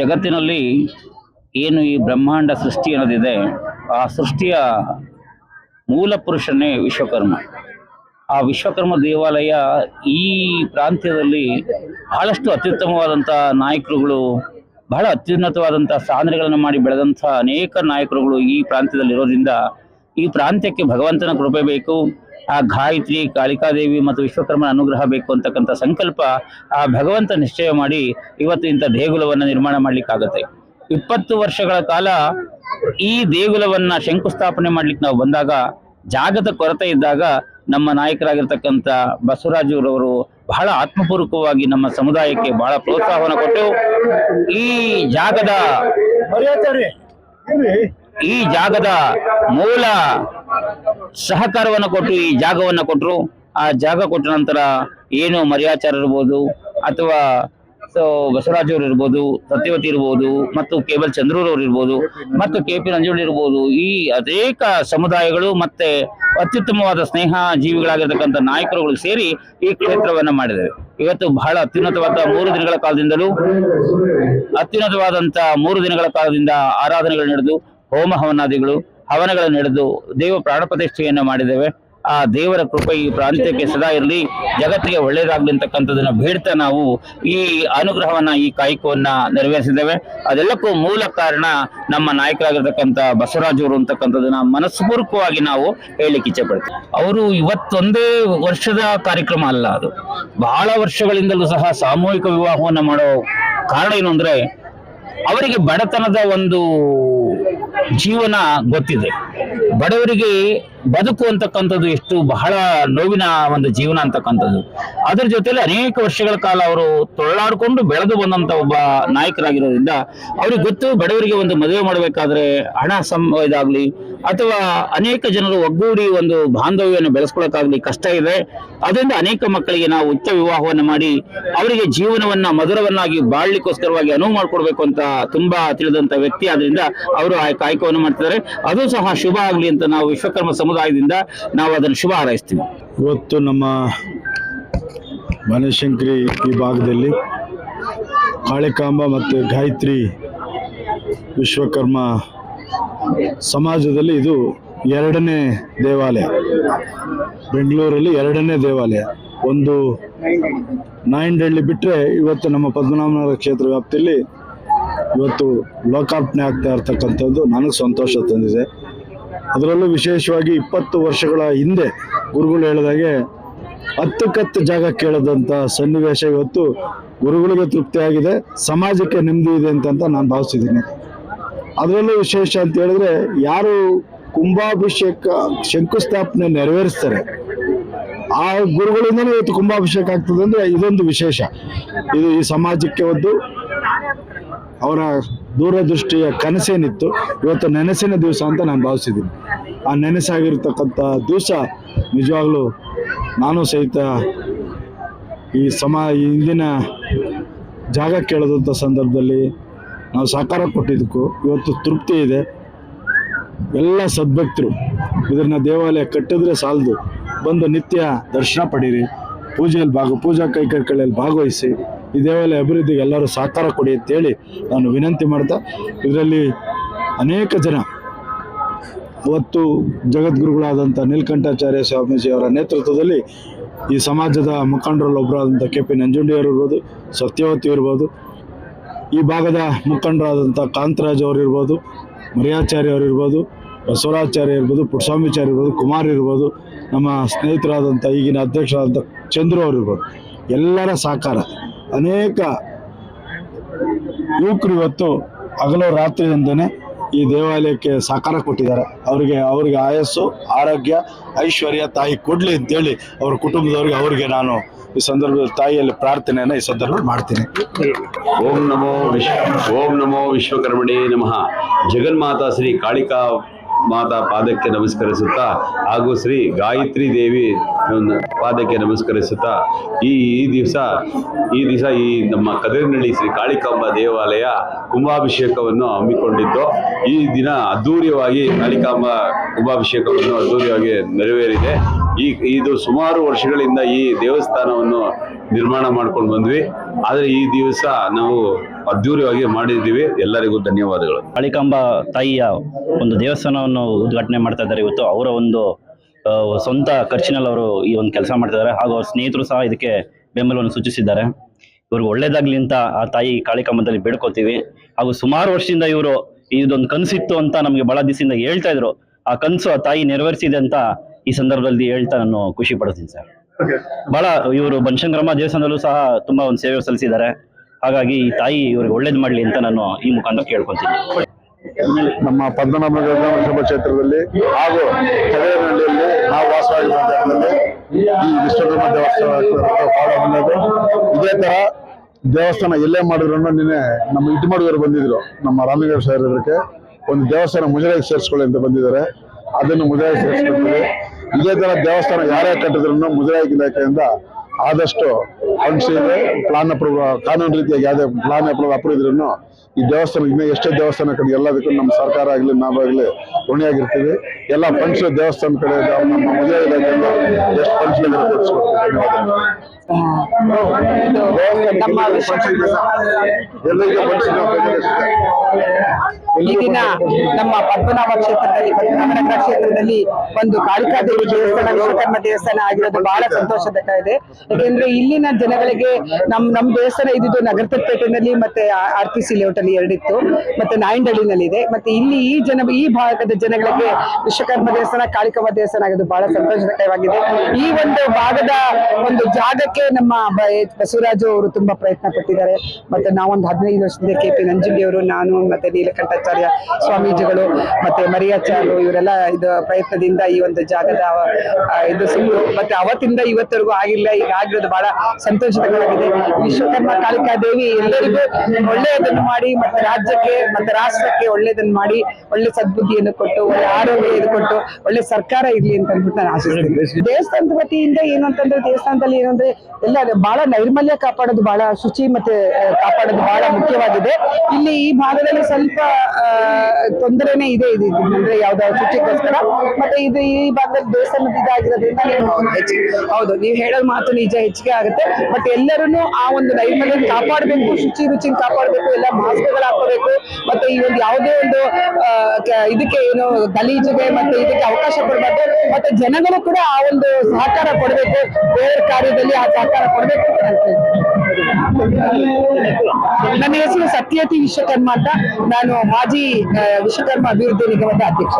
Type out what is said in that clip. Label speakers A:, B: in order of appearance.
A: ಜಗತ್ತಿನಲ್ಲಿ ಏನು ಈ ಬ್ರಹ್ಮಾಂಡ ಸೃಷ್ಟಿ ಅನ್ನೋದಿದೆ, ಆ ಸೃಷ್ಟಿಯ ಮೂಲ ಪುರುಷನೇ ವಿಶ್ವಕರ್ಮ. ಆ ವಿಶ್ವಕರ್ಮ ದೇವಾಲಯ ಈ ಪ್ರಾಂತ್ಯದಲ್ಲಿ ಬಹಳಷ್ಟು ಅತ್ಯುತ್ತಮವಾದಂಥ ನಾಯಕರುಗಳು, ಬಹಳ ಅತ್ಯುನ್ನತವಾದಂಥ ಸಾಧನೆಗಳನ್ನು ಮಾಡಿ ಬೆಳೆದಂಥ ಅನೇಕ ನಾಯಕರುಗಳು ಈ ಪ್ರಾಂತ್ಯದಲ್ಲಿ ಇರೋದ್ರಿಂದ ಈ ಪ್ರಾಂತ್ಯಕ್ಕೆ ಭಗವಂತನ ಕೃಪೆ ಬೇಕು. ಆ ಗಾಯತ್ರಿ ಕಾಳಿಕಾದೇವಿ ಮತ್ತು ವಿಶ್ವಕರ್ಮನ ಅನುಗ್ರಹ ಬೇಕು ಅಂತಕ್ಕಂಥ ಸಂಕಲ್ಪ ಆ ಭಗವಂತ ನಿಶ್ಚಯ ಮಾಡಿ ಇವತ್ತು ಇಂಥ ದೇಗುಲವನ್ನು ನಿರ್ಮಾಣ ಮಾಡ್ಲಿಕ್ಕಾಗತ್ತೆ. ಇಪ್ಪತ್ತು ವರ್ಷಗಳ ಕಾಲ ಈ ದೇಗುಲವನ್ನ ಶಂಕುಸ್ಥಾಪನೆ ಮಾಡ್ಲಿಕ್ಕೆ ನಾವು ಬಂದಾಗ ಜಾಗದ ಕೊರತೆ ಇದ್ದಾಗ ನಮ್ಮ ನಾಯಕರಾಗಿರ್ತಕ್ಕಂಥ ಬಸವರಾಜುರವರು ಬಹಳ ಆತ್ಮಪೂರ್ವಕವಾಗಿ ನಮ್ಮ ಸಮುದಾಯಕ್ಕೆ ಬಹಳ ಪ್ರೋತ್ಸಾಹವನ್ನು ಕೊಟ್ಟು ಈ ಜಾಗದ ಈ ಜಾಗದ ಮೂಲ ಸಹಕಾರವನ್ನು ಕೊಟ್ಟು ಈ ಜಾಗವನ್ನು ಕೊಟ್ಟರು ಆ ಜಾಗ ಕೊಟ್ಟ ನಂತರ ಏನು ಮರ್ಯಾಚಾರ ಇರ್ಬೋದು, ಅಥವಾ ಸೊ ಬಸವರಾಜವ್ರು ಇರ್ಬೋದು, ಸತ್ಯವತಿ ಇರ್ಬೋದು, ಮತ್ತು ಕೇಬಲ್ ಚಂದ್ರೂರವ್ರು ಇರ್ಬೋದು, ಮತ್ತು ಕೆ ಪಿ ನಂಜುಂಡಿ ಇರ್ಬೋದು, ಈ ಅನೇಕ ಸಮುದಾಯಗಳು ಮತ್ತೆ ಅತ್ಯುತ್ತಮವಾದ ಸ್ನೇಹ ಜೀವಿಗಳಾಗಿರ್ತಕ್ಕಂಥ ನಾಯಕರುಗಳು ಸೇರಿ ಈ ಕ್ಷೇತ್ರವನ್ನ ಮಾಡಿದ್ದಾರೆ. ಇವತ್ತು ಬಹಳ ಅತ್ಯುನ್ನತವಾದ ಮೂರು ದಿನಗಳ ಕಾಲದಿಂದಲೂ ಅತ್ಯುನ್ನತವಾದಂತ ಮೂರು ದಿನಗಳ ಕಾಲದಿಂದ ಆರಾಧನೆಗಳು ನಡೆದು ಹೋಮ ಹವನಾದಿಗಳು ಹವನಗಳು ನಡೆದು ದೇವ ಪ್ರಾಣ ಪ್ರತಿಷ್ಠೆಯನ್ನು ಮಾಡಿದ್ದೇವೆ. ಆ ದೇವರ ಕೃಪೆ ಈ ಪ್ರಾಂತ್ಯಕ್ಕೆ ಸದಾ ಇರಲಿ. ಜಗತ್ತಿಗೆ ಒಳ್ಳೆಯದಾಗಲಿ ಅಂತಕ್ಕಂಥದನ್ನ ಬೇಡ್ತಾ ನಾವು ಈ ಅನುಗ್ರಹವನ್ನ, ಈ ಕಾಯಕವನ್ನ ನೆರವೇರಿಸಿದ್ದೇವೆ. ಅದೆಲ್ಲಕ್ಕೂ ಮೂಲ ಕಾರಣ ನಮ್ಮ ನಾಯಕರಾಗಿರ್ತಕ್ಕಂಥ ಬಸವರಾಜವರು ಅಂತಕ್ಕಂಥದ್ದನ್ನ ಮನಸ್ಪೂರ್ವಕವಾಗಿ ನಾವು ಹೇಳಲಿಕ್ಕೆ ಇಚ್ಛೆ ಪಡ್ತೀವಿ. ಅವರು ಇವತ್ತೊಂದೇ ವರ್ಷದ ಕಾರ್ಯಕ್ರಮ ಅಲ್ಲ ಅದು. ಬಹಳ ವರ್ಷಗಳಿಂದಲೂ ಸಹ ಸಾಮೂಹಿಕ ವಿವಾಹವನ್ನು ಮಾಡೋ ಕಾರಣ ಏನು ಅಂದ್ರೆ, ಅವರಿಗೆ ಬಡತನದ ಒಂದು ಜೀವನ ಗೊತ್ತಿದೆ. ಬಡವರಿಗೆ ಬದುಕು ಅಂತಕ್ಕಂಥದ್ದು ಎಷ್ಟು ಬಹಳ ನೋವಿನ ಒಂದು ಜೀವನ ಅಂತಕ್ಕಂಥದ್ದು. ಅದರ ಜೊತೆಲಿ ಅನೇಕ ವರ್ಷಗಳ ಕಾಲ ಅವರು ತೊಳಲಾಡಿಕೊಂಡು ಬೆಳೆದು ಬಂದಂತ ಒಬ್ಬ ನಾಯಕರಾಗಿರೋದ್ರಿಂದ, ಅವ್ರಿಗೆ ಗೊತ್ತು ಬಡವರಿಗೆ ಒಂದು ಮದುವೆ ಮಾಡಬೇಕಾದ್ರೆ ಹಣ ಸಂ ಇದಾಗ್ಲಿ ಅಥವಾ ಅನೇಕ ಜನರು ಒಗ್ಗೂಡಿ ಒಂದು ಬಾಂಧವ್ಯವನ್ನು ಬೆಳೆಸ್ಕೊಳ್ಳೋಕ್ಕಾಗಲಿ ಕಷ್ಟ ಇದೆ. ಅದರಿಂದ ಅನೇಕ ಮಕ್ಕಳಿಗೆ ನಾವು ಉಚ್ಚ ವಿವಾಹವನ್ನು ಮಾಡಿ ಅವರಿಗೆ ಜೀವನವನ್ನ ಮಧುರವನ್ನಾಗಿ ಬಾಳ್ಲಿಕ್ಕೋಸ್ಕರವಾಗಿ ಅನುವು ಮಾಡಿಕೊಡ್ಬೇಕು ಅಂತ ತುಂಬಾ ತಿಳಿದಂತ ವ್ಯಕ್ತಿ. ಆದ್ರಿಂದ ಅವರು ಆ ಕಾಯಕವನ್ನು ಮಾಡ್ತಿದ್ದಾರೆ. ಅದು ಸಹ ಶುಭ ಆಗಲಿ ಅಂತ ನಾವು ವಿಶ್ವಕರ್ಮ ಸಮುದಾಯದಿಂದ ನಾವು ಅದನ್ನು ಶುಭ ಹಾರೈಸ್ತೀವಿ.
B: ಇವತ್ತು ನಮ್ಮ ಬನಶಂಕರಿ ಈ ಭಾಗದಲ್ಲಿ ಕಾಳಿಕಾಂಬ ಮತ್ತು ಗಾಯತ್ರಿ ವಿಶ್ವಕರ್ಮ ಸಮಾಜದಲ್ಲಿ ಇದು ಎರಡನೇ ದೇವಾಲಯ. ಬೆಂಗಳೂರಲ್ಲಿ ಎರಡನೇ ದೇವಾಲಯ. ಒಂದು ನಾಯಂಡಳ್ಳಿ ಬಿಟ್ಟರೆ ಇವತ್ತು ನಮ್ಮ ಪದ್ಮನಾಭನಗರ ಕ್ಷೇತ್ರ ವ್ಯಾಪ್ತಿಯಲ್ಲಿ ಇವತ್ತು ಲೋಕಾರ್ಪಣೆ ಆಗ್ತಾ ಇರ್ತಕ್ಕಂಥದ್ದು ನನಗೆ ಸಂತೋಷ ತಂದಿದೆ. ಅದರಲ್ಲೂ ವಿಶೇಷವಾಗಿ ಇಪ್ಪತ್ತು ವರ್ಷಗಳ ಹಿಂದೆ ಗುರುಗಳು ಹೇಳಿದಾಗೆ ಹತ್ತಕ್ಕತ್ತು ಜಾಗ ಕೇಳದಂಥ ಸನ್ನಿವೇಶ ಇವತ್ತು ಗುರುಗಳಿಗೆ ತೃಪ್ತಿಯಾಗಿದೆ. ಸಮಾಜಕ್ಕೆ ನೆಮ್ಮದಿ ಇದೆ ಅಂತ ನಾನು ಭಾವಿಸಿದ್ದೀನಿ. ಅದರಲ್ಲೂ ವಿಶೇಷ ಅಂತ ಹೇಳಿದ್ರೆ ಯಾರು ಕುಂಭಾಭಿಷೇಕ ಶಂಕುಸ್ಥಾಪನೆ ನೆರವೇರಿಸ್ತಾರೆ, ಆ ಗುರುಗಳಿಂದಲೇ ಇವತ್ತು ಕುಂಭಾಭಿಷೇಕ ಆಗ್ತದೆ ಅಂದರೆ ಇದೊಂದು ವಿಶೇಷ. ಇದು ಈ ಸಮಾಜಕ್ಕೆ ಒಂದು ಅವರ ದೂರದೃಷ್ಟಿಯ ಕನಸೇನಿತ್ತು. ಇವತ್ತು ನೆನಸಿನ ದಿವಸ ಅಂತ ನಾನು ಭಾವಿಸಿದ್ದೀನಿ. ಆ ನೆನೆಸಾಗಿರ್ತಕ್ಕಂಥ ದಿವಸ ನಿಜವಾಗ್ಲೂ ನಾನು ಸಹಿತ ಈ ಸಮ ಇಂದಿನ ಜಾಗ ಕೇಳಿದಂಥ ಸಂದರ್ಭದಲ್ಲಿ ನಾವು ಸಹಕಾರ ಕೊಟ್ಟಿದ್ದಕ್ಕೂ ಇವತ್ತು ತೃಪ್ತಿ ಇದೆ. ಎಲ್ಲ ಸದ್ಭಕ್ತರು ಇದನ್ನ ದೇವಾಲಯ ಕಟ್ಟಿದ್ರೆ ಸಾಲದು. ಬಂದು ನಿತ್ಯ ದರ್ಶನ ಪಡೀರಿ. ಪೂಜೆಯಲ್ಲಿ ಭಾಗ, ಪೂಜಾ ಕೈಕರ್ಕಳೆಯಲ್ಲಿ ಭಾಗವಹಿಸಿ ಈ ದೇವಾಲಯ ಅಭಿವೃದ್ಧಿಗೆ ಎಲ್ಲರೂ ಸಹಕಾರ ಕೊಡಿ ಅಂತೇಳಿ ನಾನು ವಿನಂತಿ ಮಾಡ್ತಾ ಇದರಲ್ಲಿ ಅನೇಕ ಜನ ಅವತ್ತು ಜಗದ್ಗುರುಗಳಾದಂಥ ನೀಲಕಂಠಾಚಾರ್ಯ ಸ್ವಾಮೀಜಿ ಅವರ ನೇತೃತ್ವದಲ್ಲಿ ಈ ಸಮಾಜದ ಮುಖಂಡರಲ್ಲಿ ಒಬ್ಬರಾದಂಥ ಕೆ ಪಿ ನಂಜುಂಡಿಯವರು ಇರ್ಬೋದು, ಸತ್ಯವತಿ ಇರ್ಬೋದು ಈ ಭಾಗದ ಮುಖಂಡರಾದಂಥ ಕಾಂತರಾಜ್ ಅವರಿರ್ಬೋದು ಮರ್ಯಾಚಾರ್ಯ ಅವರಿರ್ಬೋದು ಬಸವರಾಚಾರ್ಯ ಇರ್ಬೋದು ಪುಟ್ಸ್ವಾಮಿಚಾರ್ಯ ಇರ್ಬೋದು, ಕುಮಾರ್ ಇರ್ಬೋದು, ನಮ್ಮ ಸ್ನೇಹಿತರಾದಂಥ ಈಗಿನ ಅಧ್ಯಕ್ಷರಾದಂಥ ಚಂದ್ರು ಅವರಿರ್ಬೋದು. ಎಲ್ಲರ ಸಹಕಾರ. ಅನೇಕ ಯುವಕರು ಇವತ್ತು ಹಗಲು ರಾತ್ರಿ ಎಂದೇ ಈ ದೇವಾಲಯಕ್ಕೆ ಸಹಕಾರ ಕೊಟ್ಟಿದ್ದಾರೆ. ಅವರಿಗೆ ಅವರಿಗೆ ಆಯಸ್ಸು, ಆರೋಗ್ಯ, ಐಶ್ವರ್ಯ ತಾಯಿ ಕೊಡಲಿ ಅಂತೇಳಿ ಅವ್ರ ಕುಟುಂಬದವ್ರಿಗೆ ಅವರಿಗೆ ನಾನು ಈ ಸಂದರ್ಭದಲ್ಲಿ ತಾಯಿಯಲ್ಲಿ ಪ್ರಾರ್ಥನೆಯನ್ನು ಈ ಸಂದರ್ಭದಲ್ಲಿ ಮಾಡ್ತೀನಿ.
C: ಓಂ ನಮೋ ವಿಶ್ವ ಓಂ ನಮೋ ವಿಶ್ವಕರ್ಮಣಿ ನಮಃ. ಜಗನ್ಮಾತಾ ಶ್ರೀ ಕಾಳಿಕಾ ಮಾತಾ ಪಾದಕ್ಕೆ ನಮಸ್ಕರಿಸುತ್ತಾ ಹಾಗೂ ಶ್ರೀ ಗಾಯತ್ರಿ ದೇವಿ ಪಾದಕ್ಕೆ ನಮಸ್ಕರಿಸುತ್ತಾ ಈ ಈ ದಿವಸ ಈ ದಿವಸ ಈ ನಮ್ಮ ಕದರಿನಳ್ಳಿ ಶ್ರೀ ಕಾಳಿಕಾಂಬ ದೇವಾಲಯ ಕುಂಭಾಭಿಷೇಕವನ್ನು ಹಮ್ಮಿಕೊಂಡಿದ್ದು, ಈ ದಿನ ಅದ್ಧೂರಿಯವಾಗಿ ಕಾಳಿಕಾಂಬ ಕುಂಭಾಭಿಷೇಕವನ್ನು ಅದ್ಧೂರಿಯಾಗಿ ನೆರವೇರಿದೆ. ಈ ಇದು ಸುಮಾರು ವರ್ಷಗಳಿಂದ ಈ ದೇವಸ್ಥಾನವನ್ನು ನಿರ್ಮಾಣ ಮಾಡ್ಕೊಂಡು ಬಂದ್ವಿ. ಆದರೆ ಈ ದಿವಸ ನಾವು
D: ಅದ್ಧೂರಿಯಾಗಿ ಮಾಡಿದ್ದೀವಿ. ಎಲ್ಲರಿಗೂ ಧನ್ಯವಾದಗಳು.
E: ಕಾಳಿಕಾಂಬ ತಾಯಿಯ ಒಂದು ದೇವಸ್ಥಾನವನ್ನು ಉದ್ಘಾಟನೆ ಮಾಡ್ತಾ ಇದ್ದಾರೆ ಇವತ್ತು. ಅವರ ಒಂದು ಸ್ವಂತ ಖರ್ಚಿನಲ್ಲಿ ಅವರು ಈ ಒಂದು ಕೆಲಸ ಮಾಡ್ತಾ ಇದ್ದಾರೆ. ಹಾಗೂ ಅವ್ರ ಸ್ನೇಹಿತರು ಸಹ ಇದಕ್ಕೆ ಬೆಂಬಲವನ್ನು ಸೂಚಿಸಿದ್ದಾರೆ. ಇವ್ರಿಗೆ ಒಳ್ಳೇದಾಗ್ಲಿ ಅಂತ ಆ ತಾಯಿ ಕಾಳಿಕಾಂಬದಲ್ಲಿ ಬೇಡ್ಕೋತೀವಿ ಹಾಗೂ ಸುಮಾರು ವರ್ಷದಿಂದ ಇವರು ಇದೊಂದು ಕನಸಿತ್ತು ಅಂತ ನಮಗೆ ಬಹಳ ದಿವಸದಿಂದ ಹೇಳ್ತಾ ಇದ್ರು. ಆ ಕನಸು ಆ ತಾಯಿ ನೆರವೇರಿಸಿದೆ ಅಂತ ಈ ಸಂದರ್ಭದಲ್ಲಿ ಹೇಳ್ತಾ ನಾನು ಖುಷಿ ಪಡ್ತೀನಿ ಸರ್. ಬಹಳ ಇವರು ಬನಶಂಕರಮ್ಮ ದೇವಸ್ಥಾನದಲ್ಲೂ ಸಹ ತುಂಬಾ ಒಂದು ಸೇವೆ ಸಲ್ಲಿಸಿದ್ದಾರೆ. ಹಾಗಾಗಿ ಈ ತಾಯಿ ಇವ್ರಿಗೆ ಒಳ್ಳೇದು ಮಾಡ್ಲಿ ಅಂತ ನಾನು ಈ ಮುಖಾಂತರ ಕೇಳ್ಕೊಂತೀನಿ
C: ನಮ್ಮ ಪದ್ಮನಾಭ ವಿಧಾನಸಭಾ ಕ್ಷೇತ್ರದಲ್ಲಿ ಹಾಗೂ ತಡೆಯನಹಳ್ಳಿಯಲ್ಲಿ ನಾವು ವಾಸವಾಗಿರುವ ಈ ವಿಶ್ವಕರ್ಮ ದೇವಸ್ಥಾನ ಇದೇ. ತರ ದೇವಸ್ಥಾನ ಎಲ್ಲೇ ಮಾಡಿದ್ರು ನಿನ್ನೆ ನಮ್ಮ ಇಟ್ಮಡುಗರು ಬಂದಿದ್ರು ನಮ್ಮ ರಾಮಲಿಂಗೇಶ್ವರ ಒಂದು ದೇವಸ್ಥಾನ ಮುಜರಾಗಿ ಸೇರಿಸ್ಕೊಳ್ಳಿ ಅಂತ ಬಂದಿದ್ದಾರೆ. ಅದನ್ನು ಮುಜರಾಯಿ ಸೇರಿಸ್ಕೊಳ್ತೀವಿ. ಇದೇ ತರ ದೇವಸ್ಥಾನ ಯಾರೇ ಕಟ್ಟಿದ್ರು ಮುಜರಾಯಿ ಇಲಾಖೆಯಿಂದ ಆದಷ್ಟು ಇದೆ. ಪ್ಲಾನ್ ಅಪ್ರೂವ್ ಕಾನೂನು ರೀತಿಯಾಗಿ ಯಾವುದೇ ಪ್ಲಾನ್ ಅಪ್ರೂವ್ ಅಪ್ರೂವ್ ಇದ್ರೂ ಈ ದೇವಸ್ಥಾನ ಇನ್ನೂ ಎಷ್ಟೇ ದೇವಸ್ಥಾನ ಕಡೆ ಎಲ್ಲದಕ್ಕೂ ನಮ್ಮ ಸರ್ಕಾರ ಆಗಲಿ ನಾವಾಗಲಿ ಋಣಿಯಾಗಿರ್ತೀವಿ. ಎಲ್ಲ ಫಂಡ್ಸ್ ದೇವಸ್ಥಾನ ಕಡೆ. ನಮ್ಮ ಮುಜರಾಯಿ ಇಲಾಖೆಯಿಂದ ಎಷ್ಟು ಫಂಡ್ಸ್ ಧನ್ಯವಾದ
F: ನಮ್ಮ ದಿನ ನಮ್ಮ ಪದ್ಮನಾಭ ಕ್ಷೇತ್ರದಲ್ಲಿ ಪದ್ಮನಾಭನಗರ ಕ್ಷೇತ್ರದಲ್ಲಿ ಒಂದು ಕಾಳಿಕಾದೇವಿ ದೇವಸ್ಥಾನ ವಿಶ್ವಕರ್ಮ ದೇವಸ್ಥಾನ ಆಗಿರೋದು ಬಹಳ ಸಂತೋಷದ ಇದೆ. ಯಾಕೆಂದ್ರೆ ಇಲ್ಲಿನ ಜನಗಳಿಗೆ ನಮ್ ನಮ್ ದೇವಸ್ಥಾನ ಇದ್ದಿದ್ದು ನಗರಪೇಟೆನಲ್ಲಿ ಮತ್ತೆ ಆರ್ ಪಿ ಸಿ ಲೇಔಟ್ ಅಲ್ಲಿ ಎರಡಿತ್ತು. ಮತ್ತೆ ನಾಯಂಡಳ್ಳಿನಲ್ಲಿ ಇದೆ ಮತ್ತೆ ಇಲ್ಲಿ ಈ ಜನ ಈ ಭಾಗದ ಜನಗಳಿಗೆ ವಿಶ್ವಕರ್ಮ ದೇವಸ್ಥಾನ ಕಾಳಿಕಮ್ಮ ದೇವಸ್ಥಾನ ಆಗೋದು ಬಹಳ ಸಂತೋಷದಾಯಕವಾಗಿದೆ. ಈ ಒಂದು ಭಾಗದ ಒಂದು ಜಾಗಕ್ಕೆ ನಮ್ಮ ಬಸವರಾಜು ಅವರು ತುಂಬಾ ಪ್ರಯತ್ನ ಪಟ್ಟಿದ್ದಾರೆ. ಮತ್ತೆ ನಾವೊಂದು ಹದಿನೈದು ವರ್ಷದಿಂದ ಕೆ ಪಿ ನಂಜುಂಡಿ ಅವರು ನಾನು ಮತ್ತೆ ನೀಲಕಂಠಾಚಾರ್ಯ ಸ್ವಾಮೀಜಿಗಳು, ಮತ್ತೆ ಮರಿಯಾಚಾರ್ಯರು, ಇವರೆಲ್ಲ ಇದು ಪ್ರಯತ್ನದಿಂದ ಈ ಒಂದು ಜಾಗದ ಇದು ಸಿಂಗು ಮತ್ತೆ ಅವತ್ತಿಂದ ಇವತ್ತರೆಗೂ ಆಗಿಲ್ಲ. ಈಗ ಆಗಿರೋದು ಬಹಳ ಸಂತೋಷಕರವಾಗಿದೆ. ವಿಶ್ವಕರ್ಮ ಕಾಳಿಕಾ ದೇವಿ ಎಲ್ಲರಿಗೂ ಒಳ್ಳೆಯದನ್ನು ಮಾಡಿ, ಮತ್ತೆ ರಾಜ್ಯಕ್ಕೆ, ಮತ್ತೆ ರಾಷ್ಟ್ರಕ್ಕೆ ಒಳ್ಳೆಯದನ್ನು ಮಾಡಿ, ಒಳ್ಳೆ ಸದ್ಬುದ್ಧಿಯನ್ನು ಕೊಟ್ಟು, ಒಳ್ಳೆ ಆರೋಗ್ಯ ಇದು ಕೊಟ್ಟು, ಒಳ್ಳೆ ಸರ್ಕಾರ ಇರ್ಲಿ ಅಂತ ಅಂದ್ಬಿಟ್ಟು ನಾನು ಆಶಿಸ್ತೀನಿ. ದೇವಸ್ಥಾನದ ವತಿಯಿಂದ ಏನು ಅಂತಂದ್ರೆ, ದೇವಸ್ಥಾನದಲ್ಲಿ ಏನಂದ್ರೆ ಅಂದ್ರೆ ಎಲ್ಲ ಬಹಳ ನೈರ್ಮಲ್ಯ ಕಾಪಾಡೋದು ಬಹಳ ಶುಚಿ ಮತ್ತೆ ಕಾಪಾಡೋದು ಬಹಳ ಮುಖ್ಯವಾಗಿದೆ. ಇಲ್ಲಿ ಈ ಭಾಗದಲ್ಲಿ ಸ್ವಲ್ಪ ತೊಂದರೆನೇ ಇದೆ ಇದು ಅಂದ್ರೆ ಯಾವ್ದಾದ್ರು ಶುಚಿಗೋಸ್ಕರ. ಮತ್ತೆ ಇದು ಈ ಭಾಗದಲ್ಲಿ ದೇವಸ್ಥಾನದ ಇದಾಗಿರೋದ್ರಿಂದ ಹೌದು, ನೀವು ಹೇಳೋ ಮಾತು ನಿಜ ಹೆಚ್ಚಿಗೆ ಆಗುತ್ತೆ. ಬಟ್ ಎಲ್ಲರೂ ಆ ಒಂದು ನೈರ್ಮಲ್ಯ ಕಾಪಾಡಬೇಕು, ಶುಚಿ ರುಚಿ ಕಾಪಾಡಬೇಕು, ಎಲ್ಲ ಮಾಸ್ಕ್ಗಳು ಹಾಕೋಬೇಕು ಮತ್ತೆ ಈ ಒಂದು ಯಾವುದೇ ಒಂದು ಇದಕ್ಕೆ ಏನು ಗಲೀಜಿಗೆ ಮತ್ತೆ ಇದಕ್ಕೆ ಅವಕಾಶ ಕೊಡಬಾರ್ದು. ಮತ್ತೆ ಜನಗಳು ಕೂಡ ಆ ಒಂದು ಸಹಕಾರ ಕೊಡಬೇಕು. ಬೇರೆ ಕಾರ್ಯದಲ್ಲಿ ಆ ಸಹಕಾರ ನನ್ನ ಹೆಸರು ಸತ್ಯತಿ ವಿಶ್ವಕರ್ಮ ಅಂತ. ನಾನು ಮಾಜಿ ವಿಶ್ವಕರ್ಮ ಅಭಿವೃದ್ಧಿ ನಿಗಮದ ಅಧ್ಯಕ್ಷ.